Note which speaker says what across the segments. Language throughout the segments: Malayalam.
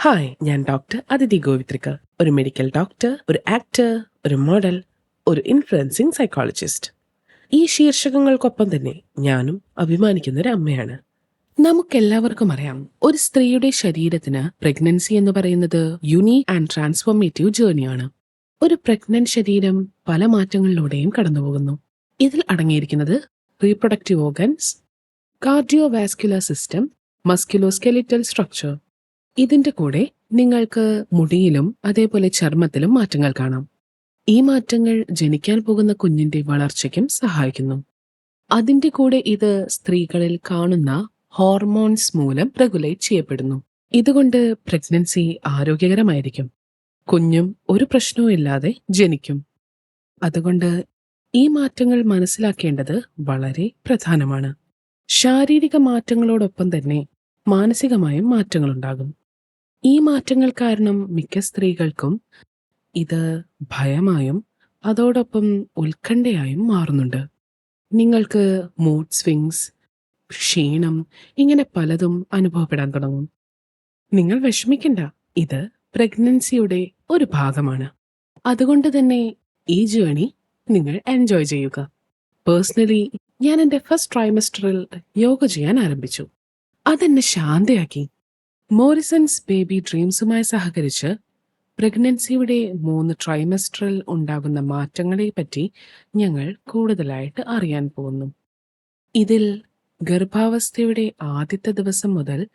Speaker 1: ഹായ് ഞാൻ ഡോക്ടർ അതിഥി ഗോവിത്രിക ഒരു മെഡിക്കൽ ഡോക്ടർ ഒരു ആക്ടർ ഒരു മോഡൽ ഒരു ഇൻഫ്ലുവൻസിങ് സൈക്കോളജിസ്റ്റ് ഈ ശീർഷകങ്ങൾക്കൊപ്പം തന്നെ ഞാനും അഭിമാനിക്കുന്ന ഒരു അമ്മയാണ്. നമുക്കെല്ലാവർക്കും അറിയാം ഒരു സ്ത്രീയുടെ ശരീരത്തിന് പ്രഗ്നൻസി എന്ന് പറയുന്നത് യുണീക് ആൻഡ് ട്രാൻസ്ഫോർമേറ്റീവ് ജേർണിയാണ് ഒരു പ്രഗ്നന്റ് ശരീരം പല മാറ്റങ്ങളിലൂടെയും കടന്നുപോകുന്നു. ഇതിൽ അടങ്ങിയിരിക്കുന്നത് reproductive organs cardiovascular system musculoskeletal structure ഇതിന്റെ കൂടെ നിങ്ങൾക്ക് മുടിയിലും അതേപോലെ ചർമ്മത്തിലും മാറ്റങ്ങൾ കാണാം. ഈ മാറ്റങ്ങൾ ജനിക്കാൻ പോകുന്ന കുഞ്ഞിന്റെ വളർച്ചയ്ക്കും സഹായിക്കുന്നു. അതിന്റെ കൂടെ ഇത് സ്ത്രീകളിൽ കാണുന്ന ഹോർമോൺസ് മൂലം റെഗുലേറ്റ് ചെയ്യപ്പെടുന്നു. ഇതുകൊണ്ട് പ്രഗ്നൻസി ആരോഗ്യകരമായിരിക്കും. കുഞ്ഞും ഒരു പ്രശ്നവും ഇല്ലാതെ ജനിക്കും. അതുകൊണ്ട് ഈ മാറ്റങ്ങൾ മനസ്സിലാക്കേണ്ടത് വളരെ പ്രധാനമാണ്. ശാരീരിക മാറ്റങ്ങളോടൊപ്പം തന്നെ മാനസികമായും മാറ്റങ്ങളുണ്ടാകും. ഈ മാറ്റങ്ങൾ കാരണം മിക്ക സ്ത്രീകൾക്കും ഇത് ഭയമായും അതോടൊപ്പം ഉത്കണ്ഠയായും മാറുന്നുണ്ട്. നിങ്ങൾക്ക് മൂഡ് സ്വിങ്സ് ക്ഷീണം ഇങ്ങനെ പലതും അനുഭവപ്പെടാൻ തുടങ്ങും. നിങ്ങൾ വിഷമിക്കണ്ട ഇത് പ്രഗ്നൻസിയുടെ ഒരു ഭാഗമാണ്. അതുകൊണ്ട് തന്നെ ഈ ജേണി നിങ്ങൾ എൻജോയ് ചെയ്യുക. പേഴ്സണലി ഞാൻ എന്റെ ഫസ്റ്റ് ട്രൈമസ്റ്ററിൽ യോഗ ചെയ്യാൻ ആരംഭിച്ചു. അതെന്നെ ശാന്തയാക്കി. മോറിസൺസ് ബേബി ഡ്രീംസുമായി സഹകരിച്ച് പ്രഗ്നൻസിയുടെ മൂന്ന് ട്രൈമസ്റ്ററിൽ ഉണ്ടാകുന്ന മാറ്റങ്ങളെ പറ്റി ഞങ്ങൾ കൂടുതലായിട്ട് അറിയാൻ പോകുന്നു. ഇതിൽ ഗർഭാവസ്ഥയുടെ ആദ്യത്തെ ദിവസം മുതൽ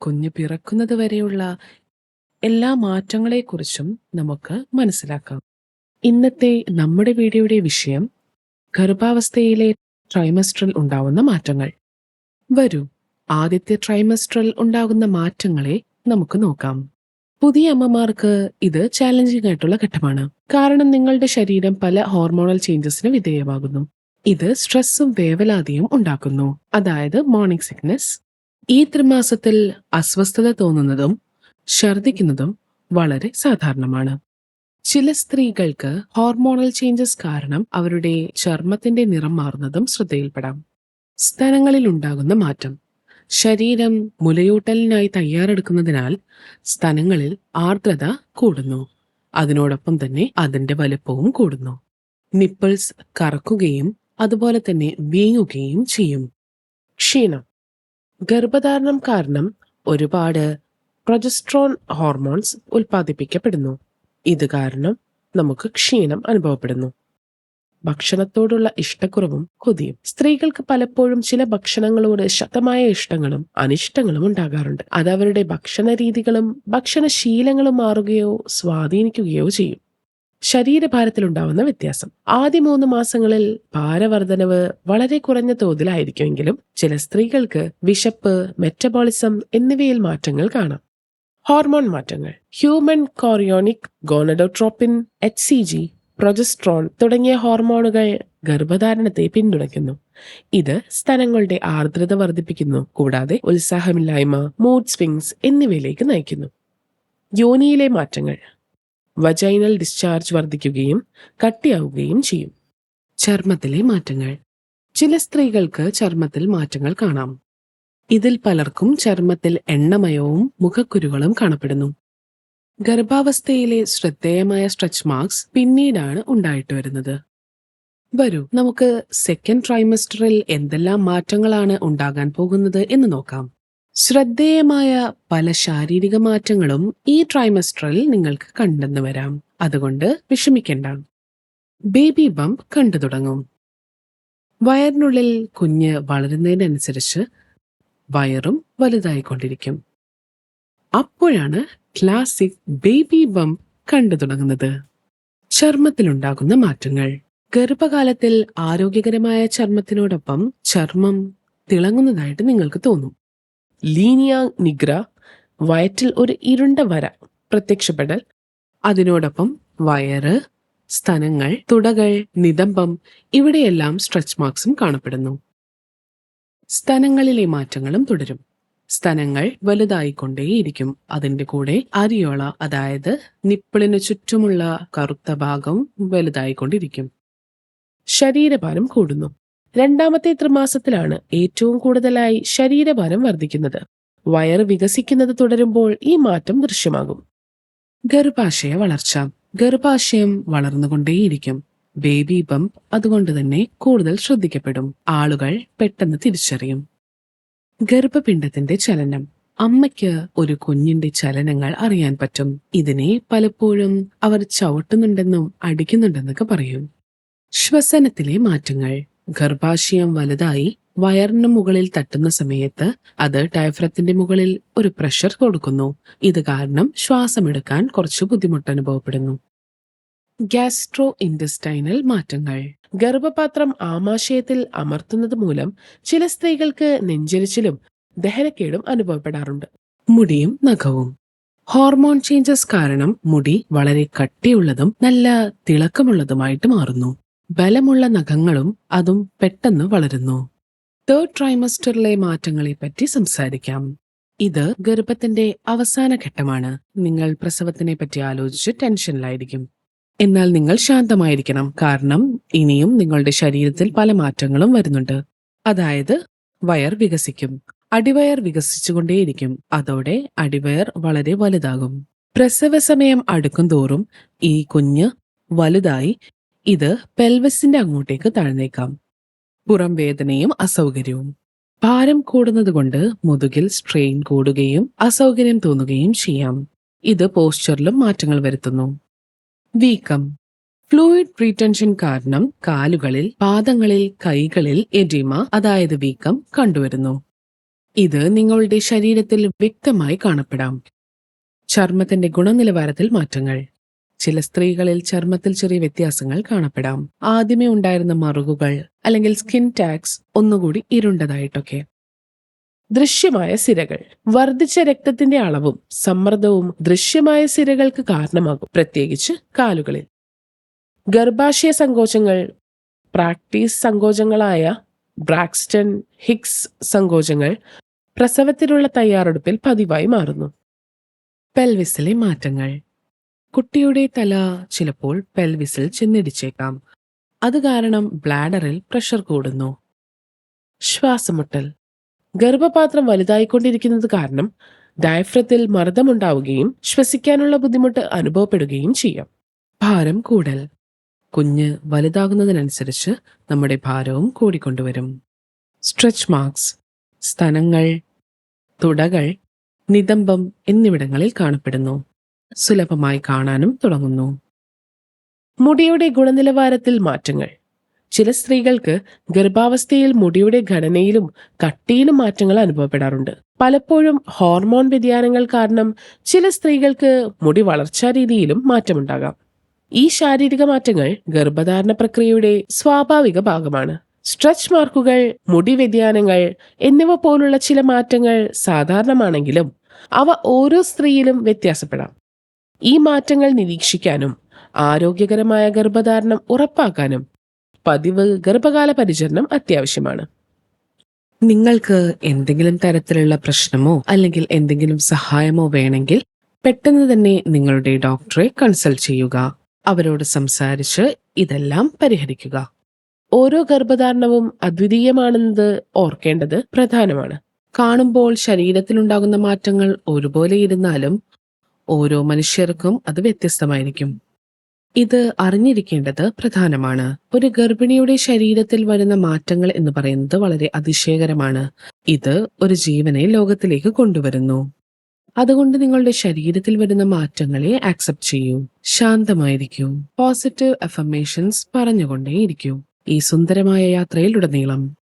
Speaker 1: കുഞ്ഞ് പിറക്കുന്നത് വരെയുള്ള എല്ലാ മാറ്റങ്ങളെക്കുറിച്ചും നമുക്ക് മനസ്സിലാക്കാം. ഇന്നത്തെ നമ്മുടെ വീഡിയോയുടെ വിഷയം ഗർഭാവസ്ഥയിലെ ട്രൈമസ്റ്ററിൽ ഉണ്ടാവുന്ന മാറ്റങ്ങൾ. വരൂ. ആദ്യത്തെ ട്രൈമസ്റ്ററിൽ ഉണ്ടാകുന്ന മാറ്റങ്ങളെ നമുക്ക് നോക്കാം. പുതിയ അമ്മമാർക്ക് ഇത് ചാലഞ്ചിങ് ആയിട്ടുള്ള ഘട്ടമാണ്. കാരണം നിങ്ങളുടെ ശരീരം പല ഹോർമോണൽ ചേഞ്ചസിന് വിധേയമാകുന്നു. ഇത് സ്ട്രെസ്സും വേവലാതിയും ഉണ്ടാക്കുന്നു. അതായത് മോർണിംഗ് സിക്നസ് ഈ ത്രിമാസത്തിൽ അസ്വസ്ഥത തോന്നുന്നതും ഛർദിക്കുന്നതും വളരെ സാധാരണമാണ്. ചില സ്ത്രീകൾക്ക് ഹോർമോണൽ ചേഞ്ചസ് കാരണം അവരുടെ ചർമ്മത്തിന്റെ നിറം മാറുന്നതും ശ്രദ്ധയിൽപ്പെടാം. സ്ഥലങ്ങളിൽ ഉണ്ടാകുന്ന മാറ്റം. ശരീരം മുലയൂട്ടലിനായി തയ്യാറെടുക്കുന്നതിനാൽ സ്തനങ്ങളിൽ ആർദ്രത കൂടുന്നു. അതിനോടൊപ്പം തന്നെ അതിന്റെ വലുപ്പവും കൂടുന്നു. നിപ്പിൾസ് കറക്കുകയും അതുപോലെ തന്നെ വീങ്ങുകയും ചെയ്യും. ക്ഷീണം. ഗർഭധാരണം കാരണം ഒരുപാട് പ്രൊജസ്ട്രോൺ ഹോർമോൺസ് ഉൽപ്പാദിപ്പിക്കപ്പെടുന്നു. ഇത് കാരണം നമുക്ക് ക്ഷീണം അനുഭവപ്പെടുന്നു. ഭക്ഷണത്തോടുള്ള ഇഷ്ടക്കുറവും കൊതിയും. സ്ത്രീകൾക്ക് പലപ്പോഴും ചില ഭക്ഷണങ്ങളോട് ശക്തമായ ഇഷ്ടങ്ങളും അനിഷ്ടങ്ങളും ഉണ്ടാകാറുണ്ട്. അത് അവരുടെ ഭക്ഷണ രീതികളും ഭക്ഷണശീലങ്ങളും മാറുകയോ സ്വാധീനിക്കുകയോ ചെയ്യും. ശരീരഭാരത്തിലുണ്ടാവുന്ന വ്യത്യാസം. ആദ്യ മൂന്ന് മാസങ്ങളിൽ ഭാരവർദ്ധനവ് വളരെ കുറഞ്ഞ തോതിലായിരിക്കുമെങ്കിലും ചില സ്ത്രീകൾക്ക് വിശപ്പ് മെറ്റബോളിസം എന്നിവയിൽ മാറ്റങ്ങൾ കാണാം. ഹോർമോൺ മാറ്റങ്ങൾ. Human chorionic gonadotropin H C G progesterone തുടങ്ങിയ ഹോർമോണുകൾ ഗർഭധാരണത്തെ പിന്തുണയ്ക്കുന്നു. ഇത് സ്ഥലങ്ങളുടെ ആർദ്രത വർദ്ധിപ്പിക്കുന്നു കൂടാതെ ഉത്സാഹമില്ലായ്മ മൂഡ് സ്വിങ്സ് എന്നിവയിലേക്ക് നയിക്കുന്നു. യോനിയിലെ മാറ്റങ്ങൾ വജൈനൽ ഡിസ്ചാർജ് വർദ്ധിക്കുകയും കട്ടിയാവുകയും ചെയ്യും. ചർമ്മത്തിലെ മാറ്റങ്ങൾ ചില സ്ത്രീകൾക്ക് ചർമ്മത്തിൽ മാറ്റങ്ങൾ കാണാം. ഇതിൽ പലർക്കും ചർമ്മത്തിൽ എണ്ണമയവും മുഖക്കുരുകളും കാണപ്പെടുന്നു. ഗർഭാവസ്ഥയിലെ ശ്രദ്ധേയമായ സ്ട്രെച്ച് മാർക്സ് പിന്നീടാണ് ഉണ്ടായിട്ട് വരുന്നത്. വരൂ നമുക്ക് സെക്കൻഡ് ട്രൈമസ്റ്ററിൽ എന്തെല്ലാം മാറ്റങ്ങളാണ് ഉണ്ടാകാൻ പോകുന്നത് എന്ന് നോക്കാം. ശ്രദ്ധേയമായ പല ശാരീരിക മാറ്റങ്ങളും ഈ ട്രൈമസ്റ്ററിൽ നിങ്ങൾക്ക് കണ്ടെന്നു വരാം. അതുകൊണ്ട് വിഷമിക്കേണ്ട. ബേബി ബംപ് കണ്ടു തുടങ്ങും. വയറിനുള്ളിൽ കുഞ്ഞ് വളരുന്നതിനനുസരിച്ച് വയറും വലുതായിക്കൊണ്ടിരിക്കും. അപ്പോഴാണ് ക്ലാസിക് ബേബി ബംപ് കണ്ടു തുടങ്ങുന്നത്. ചർമ്മത്തിലുണ്ടാകുന്ന മാറ്റങ്ങൾ. ഗർഭകാലത്തിൽ ആരോഗ്യകരമായ ചർമ്മത്തിനോടൊപ്പം ചർമ്മം തിളങ്ങുന്നതായിട്ട് നിങ്ങൾക്ക് തോന്നും. ലീനിയ നിഗ്ര വയറ്റിൽ ഒരു ഇരുണ്ട വര പ്രത്യക്ഷപ്പെടൽ. അതിനോടൊപ്പം വയറ് സ്തനങ്ങൾ തുടകൾ നിതംബം ഇവിടെയെല്ലാം സ്ട്രെച്ച് മാർക്സും കാണപ്പെടുന്നു. സ്തനങ്ങളിലെ മാറ്റങ്ങളും തുടരും. സ്തനങ്ങൾ വലുതായിക്കൊണ്ടേയിരിക്കും. അതിന്റെ കൂടെ അരിയോള അതായത് നിപ്പിളിന് ചുറ്റുമുള്ള കറുത്ത ഭാഗം വലുതായിക്കൊണ്ടിരിക്കും. ശരീരഭാരം കൂടുന്നു. രണ്ടാമത്തെ ത്രിമാസത്തിലാണ് ഏറ്റവും കൂടുതലായി ശരീരഭാരം വർദ്ധിക്കുന്നത്. വയർ വികസിക്കുന്നത് തുടരുമ്പോൾ ഈ മാറ്റം ദൃശ്യമാകും.
Speaker 2: ഗർഭാശയ വളർച്ച. ഗർഭാശയം വളർന്നുകൊണ്ടേയിരിക്കും. ബേബി ബംപ് അതുകൊണ്ട് തന്നെ കൂടുതൽ ശ്രദ്ധിക്കപ്പെടും. ആളുകൾ പെട്ടെന്ന് തിരിച്ചറിയും. ഗർഭപിണ്ഡത്തിന്റെ ചലനം. അമ്മയ്ക്ക് ഒരു കുഞ്ഞിന്റെ ചലനങ്ങൾ അറിയാൻ പറ്റും. ഇതിനെ പലപ്പോഴും അവർ ചവിട്ടുന്നുണ്ടെന്നും അടിക്കുന്നുണ്ടെന്നൊക്കെ പറയും. ശ്വസനത്തിലെ മാറ്റങ്ങൾ. ഗർഭാശയം വലുതായി വയറിന് മുകളിൽ തട്ടുന്ന സമയത്ത് അത് ടൈഫ്രത്തിന്റെ മുകളിൽ ഒരു പ്രഷർ കൊടുക്കുന്നു. ഇത് കാരണം ശ്വാസമെടുക്കാൻ കുറച്ച് ബുദ്ധിമുട്ട് അനുഭവപ്പെടുന്നു. ഗ്യാസ്ട്രോ ഇൻഡസ്റ്റൈനൽ മാറ്റങ്ങൾ.
Speaker 1: ഗർഭപാത്രം ആമാശയത്തിൽ അമർത്തുന്നത് മൂലം ചില സ്ത്രീകൾക്ക് നെഞ്ചരിച്ചിലും ദഹനക്കേടും അനുഭവപ്പെടാറുണ്ട്.
Speaker 2: മുടിയും നഖവും. ഹോർമോൺ ചേഞ്ചസ് കാരണം മുടി വളരെ കട്ടിയുള്ളതും നല്ല തിളക്കമുള്ളതുമായിട്ട് മാറുന്നു. ബലമുള്ള നഖങ്ങളും അതും പെട്ടെന്ന് വളരുന്നു. തേർഡ് ട്രൈമസ്റ്ററിലെ മാറ്റങ്ങളെ പറ്റി സംസാരിക്കാം. ഇത് ഗർഭത്തിന്റെ അവസാന ഘട്ടമാണ്. നിങ്ങൾ പ്രസവത്തിനെ പറ്റി ആലോചിച്ച് ടെൻഷനിലായിരിക്കും. എന്നാൽ നിങ്ങൾ ശാന്തമായിരിക്കണം. കാരണം ഇനിയും നിങ്ങളുടെ ശരീരത്തിൽ പല മാറ്റങ്ങളും വരുന്നുണ്ട്. അതായത് വയർ വികസിക്കും. അടിവയർ വികസിച്ചുകൊണ്ടേയിരിക്കും. അതോടെ അടിവയർ വളരെ വലുതാകും. പ്രസവ സമയം അടുക്കും തോറും ഈ കുഞ്ഞ് വലുതായി ഇത് പെൽവസിന്റെ അങ്ങോട്ടേക്ക് താഴ്ന്നേക്കാം. പുറം വേദനയും അസൗകര്യവും. ഭാരം കൂടുന്നതുകൊണ്ട് മുതുകിൽ സ്ട്രെയിൻ കൂടുകയും അസൗകര്യം തോന്നുകയും ചെയ്യാം. ഇത് പോസ്ചറിലും മാറ്റങ്ങൾ വരുത്തുന്നു. വീക്കം. ഫ്ലൂയിഡ് പ്രീറ്റൻഷൻ കാരണം കാലുകളിൽ പാദങ്ങളിൽ കൈകളിൽ എഡിമ അതായത് വീക്കം കണ്ടുവരുന്നു. ഇത് നിങ്ങളുടെ ശരീരത്തിൽ വ്യക്തമായി കാണപ്പെടാം. ചർമ്മത്തിന്റെ ഗുണനിലവാരത്തിൽ മാറ്റങ്ങൾ. ചില സ്ത്രീകളിൽ ചർമ്മത്തിൽ ചെറിയ വ്യത്യാസങ്ങൾ കാണപ്പെടാം. ആദ്യമേ ഉണ്ടായിരുന്ന മറുകുകൾ അല്ലെങ്കിൽ സ്കിൻ ടാക്സ് ഒന്നുകൂടി ഇരുണ്ടതായിട്ടൊക്കെ.
Speaker 1: ദൃശ്യമായ സിരകൾ. വർദ്ധിച്ച രക്തത്തിന്റെ അളവും സമ്മർദ്ദവും ദൃശ്യമായ സിരകൾക്ക് കാരണമാകും. പ്രത്യേകിച്ച് കാലുകളിൽ. ഗർഭാശയ സങ്കോചങ്ങൾ പ്രാക്ടീസ് സങ്കോചങ്ങളായ ബ്രാക്സ്റ്റൺ ഹിക്സ് സങ്കോചങ്ങൾ പ്രസവത്തിനുള്ള തയ്യാറെടുപ്പിൽ പതിവായി മാറുന്നു.
Speaker 2: പെൽവിസിലെ മാറ്റങ്ങൾ. കുട്ടിയുടെ തല ചിലപ്പോൾ പെൽവിസിൽ ചെന്നിടിച്ചേക്കാം. അത് കാരണം ബ്ലാഡറിൽ പ്രഷർ കൂടുന്നു.
Speaker 1: ശ്വാസമുട്ടൽ. ഗർഭപാത്രം വലുതായിക്കൊണ്ടിരിക്കുന്നത് കാരണം ഡയഫ്രത്തിൽ മർദ്ദമുണ്ടാവുകയും ശ്വസിക്കാനുള്ള ബുദ്ധിമുട്ട് അനുഭവപ്പെടുകയും ചെയ്യാം.
Speaker 2: ഭാരം കൂടൽ. കുഞ്ഞ് വലുതാകുന്നതിനനുസരിച്ച് നമ്മുടെ ഭാരവും കൂടിക്കൊണ്ടുവരും. Stretch marks. സ്തനങ്ങൾ. തുടകൾ. നിതംബം എന്നിവിടങ്ങളിൽ കാണപ്പെടുന്നു. സുലഭമായി കാണാനും തുടങ്ങുന്നു.
Speaker 1: മുടിയുടെ ഗുണനിലവാരത്തിൽ മാറ്റങ്ങൾ. ചില സ്ത്രീകൾക്ക് ഗർഭാവസ്ഥയിൽ മുടിയുടെ ഘടനയിലും കട്ടിയിലും മാറ്റങ്ങൾ അനുഭവപ്പെടാറുണ്ട്. പലപ്പോഴും ഹോർമോൺ വ്യതിയാനങ്ങൾ കാരണം ചില സ്ത്രീകൾക്ക് മുടി വളർച്ചാ രീതിയിലും മാറ്റമുണ്ടാകാം. ഈ ശാരീരിക മാറ്റങ്ങൾ ഗർഭധാരണ പ്രക്രിയയുടെ സ്വാഭാവിക ഭാഗമാണ്. സ്ട്രെച്ച് മാർക്കുകൾ മുടി വ്യതിയാനങ്ങൾ എന്നിവ പോലുള്ള ചില മാറ്റങ്ങൾ സാധാരണമാണെങ്കിലും അവ ഓരോ സ്ത്രീയിലും വ്യത്യാസപ്പെടാം. ഈ മാറ്റങ്ങൾ നിരീക്ഷിക്കാനും ആരോഗ്യകരമായ ഗർഭധാരണം ഉറപ്പാക്കാനും പതിവ് ഗർഭകാല പരിചരണം അത്യാവശ്യമാണ്.
Speaker 2: നിങ്ങൾക്ക് എന്തെങ്കിലും തരത്തിലുള്ള പ്രശ്നമോ അല്ലെങ്കിൽ എന്തെങ്കിലും സഹായമോ വേണമെങ്കിൽ പെട്ടെന്ന് തന്നെ നിങ്ങളുടെ ഡോക്ടറെ കൺസൾട്ട് ചെയ്യുക. അവരോട് സംസാരിച്ച് ഇതെല്ലാം പരിഹരിക്കുക.
Speaker 1: ഓരോ ഗർഭധാരണവും അദ്വിതീയമാണെന്നത് ഓർക്കേണ്ടത് പ്രധാനമാണ്.
Speaker 2: കാണുമ്പോൾ ശരീരത്തിലുണ്ടാകുന്ന മാറ്റങ്ങൾ ഒരുപോലെ ഇരുന്നാലും ഓരോ മനുഷ്യർക്കും അത് വ്യത്യസ്തമായിരിക്കും. ഇത് അറിഞ്ഞിരിക്കേണ്ടത് പ്രധാനമാണ്. ഒരു ഗർഭിണിയുടെ ശരീരത്തിൽ വരുന്ന മാറ്റങ്ങൾ എന്ന് പറയുന്നത് വളരെ അതിശയകരമാണ്. ഇത് ഒരു ജീവനെ ലോകത്തിലേക്ക് കൊണ്ടുവരുന്നു. അതുകൊണ്ട് നിങ്ങളുടെ ശരീരത്തിൽ വരുന്ന മാറ്റങ്ങളെ ആക്സെപ്റ്റ് ചെയ്യൂ. ശാന്തമായിരിക്കൂ. പോസിറ്റീവ് അഫർമേഷൻസ് പറഞ്ഞുകൊണ്ടേയിരിക്കൂ. ഈ സുന്ദരമായ യാത്രയിലുടനീളം.